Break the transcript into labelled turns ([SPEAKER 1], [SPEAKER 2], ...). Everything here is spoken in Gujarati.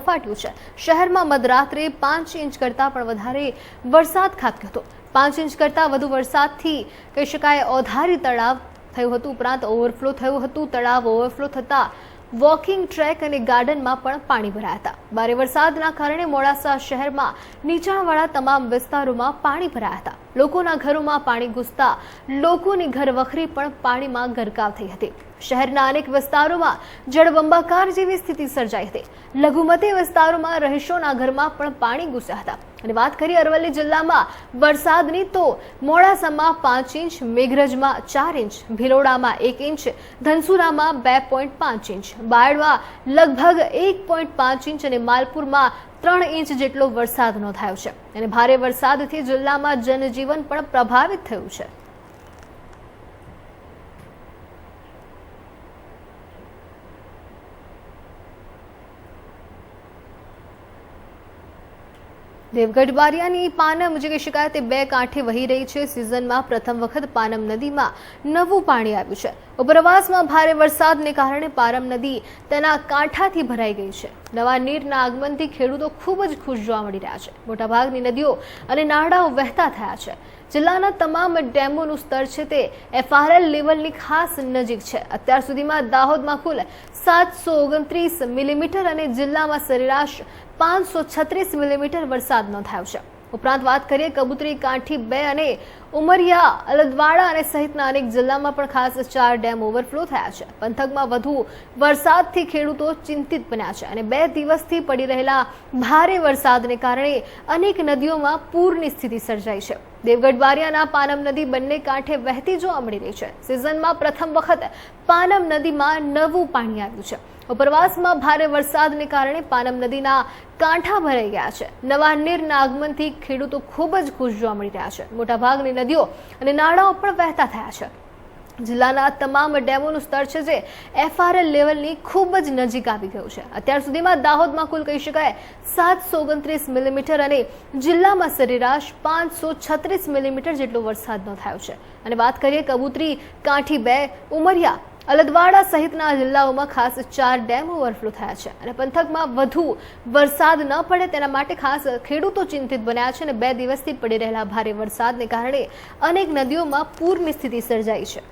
[SPEAKER 1] ફાટ્યું છે. શહેરમાં મધરાત્રે પાંચ ઇંચ કરતાં પણ વધારે વરસાદ ખાબક્યો હતો. પાંચ ઇંચ કરતાં વધુ વરસાદથી કહી શકાય ઓધારી તળાવ થયું હતું. ઉપરાંત ઓવરફ્લો થયું હતું. તળાવ ઓવરફ્લો થતાં વોકિંગ ટ્રેક અને ગાર્ડનમાં પણ પાણી ભરાયા હતા. ભારે વરસાદના કારણે મોડાસા શહેરમાં નીચાણવાળા તમામ વિસ્તારોમાં પાણી ભરાયા હતા. લોકોના ઘરોમાં પાણી ઘૂસતા લોકોની ઘરવખરી પણ પાણીમાં ગરકાવ થઈ હતી. શહેરના અનેક વિસ્તારોમાં જળબંબાકાર જેવી સ્થિતિ સર્જાઈ હતી. લઘુમતી વિસ્તારોમાં રહીશોના ઘરમાં પણ પાણી ઘૂસ્યા હતા. અને વાત કરીએ અરવલ્લી જિલ્લામાં, વરસાદની તો મોડાસામાં પાંચ ઇંચ, મેઘરજમાં ચાર ઇંચ, ભિલોડામાં એક ઇંચ, ધનસુરામાં બે પોઈન્ટ પાંચ ઇંચ, બાયડમાં લગભગ એક પોઈન્ટ પાંચ ઇંચ અને માલપુરમાં ત્રણ ઇંચ જેટલો વરસાદ નોંધાયો છે. અને ભારે વરસાદથી જિલ્લામાં જનજીવન પણ પ્રભાવિત થયું છે. દેવગઢ બારિયાની પાનમ, જે કહી શકાય તે બે કાંઠે વહી રહી છે, સિઝનમાં પ્રથમ વખત પાનમ નદીમાં નવું પાણી આવ્યું છે. ઉપરવાસમાં ભારે વરસાદને કારણે પાનમ નદી તેના કાંઠાથી ભરાઈ ગઈ છે. નવા નીરના આગમનથી ખેડૂતો ખૂબ જ ખુશ જોવા મળી રહ્યા છે. મોટાભાગની નદીઓ અને નાળાઓ વહેતા થયા છે. જિલ્લાના તમામ ડેમોનું સ્તર છે તે એફઆરએલ લેવલની ખાસ નજીક છે. અત્યાર સુધીમાં દાહોદમાં કુલ સાતસો ઓગણત્રીસ મિલીમીટર અને જિલ્લામાં સરેરાશ પાંચસો છત્રીસ મિલીમીટર વરસાદ નોંધાયો છે. ઉપરાંત વાત કરીએ કબૂતરી કાંઠી બે અને ઉમરિયા, અલદવાડા અને સહિતના અનેક જિલ્લામાં પણ ખાસ ચાર ડેમ ઓવરફ્લો થયા છે. પંથકમાં વધુ વરસાદથી ખેડૂતો ચિંતિત બન્યા છે અને બે દિવસથી પડી રહેલા ભારે વરસાદને કારણે અનેક નદીઓમાં પૂરની સ્થિતિ સર્જાઈ છે. દેવગઢ બારિયાના પાનમ નદી બંને કાંઠે વહેતી જોવા મળી રહી છે. સિઝનમાં પ્રથમ વખત પાનમ નદીમાં નવું પાણી આવ્યું છે. ઉપરવાસમાં ભારે વરસાદને કારણે પાનમ નદીના કાંઠા ભરાઈ ગયા છે. નવા નીરના આગમનથી ખેડૂતો ખૂબ જ ખુશ જોવા મળી રહ્યા છે. મોટાભાગની નદીઓ અને નાળાઓ પણ વહેતા થયા છે. જિલ્લાના તમામ ડેમોનું સ્તર છે જે એફઆરએલ લેવલની ખૂબ જ નજીક આવી ગયું છે. અત્યાર સુધીમાં દાહોદમાં કુલ કહી શકાય સાતસો ઓગણત્રીસ મિલીમીટર અને જિલ્લામાં સરેરાશ પાંચસો છત્રીસ મિલીમીટર જેટલો વરસાદ નોંધાયો છે. અને વાત કરીએ કબૂતરી કાંઠી બે ઉમરિયા અલદવાડા સહિતના જિલ્લાઓમાં ખાસ ચાર ડેમ ઓવરફ્લો થયા છે અને પંથકમાં વધુ વરસાદ ન પડે તેના માટે ખાસ ખેડૂતો ચિંતિત બન્યા છે અને બે દિવસથી પડી રહેલા ભારે વરસાદને કારણે અનેક નદીઓમાં પૂરની સ્થિતિ સર્જાઈ છે.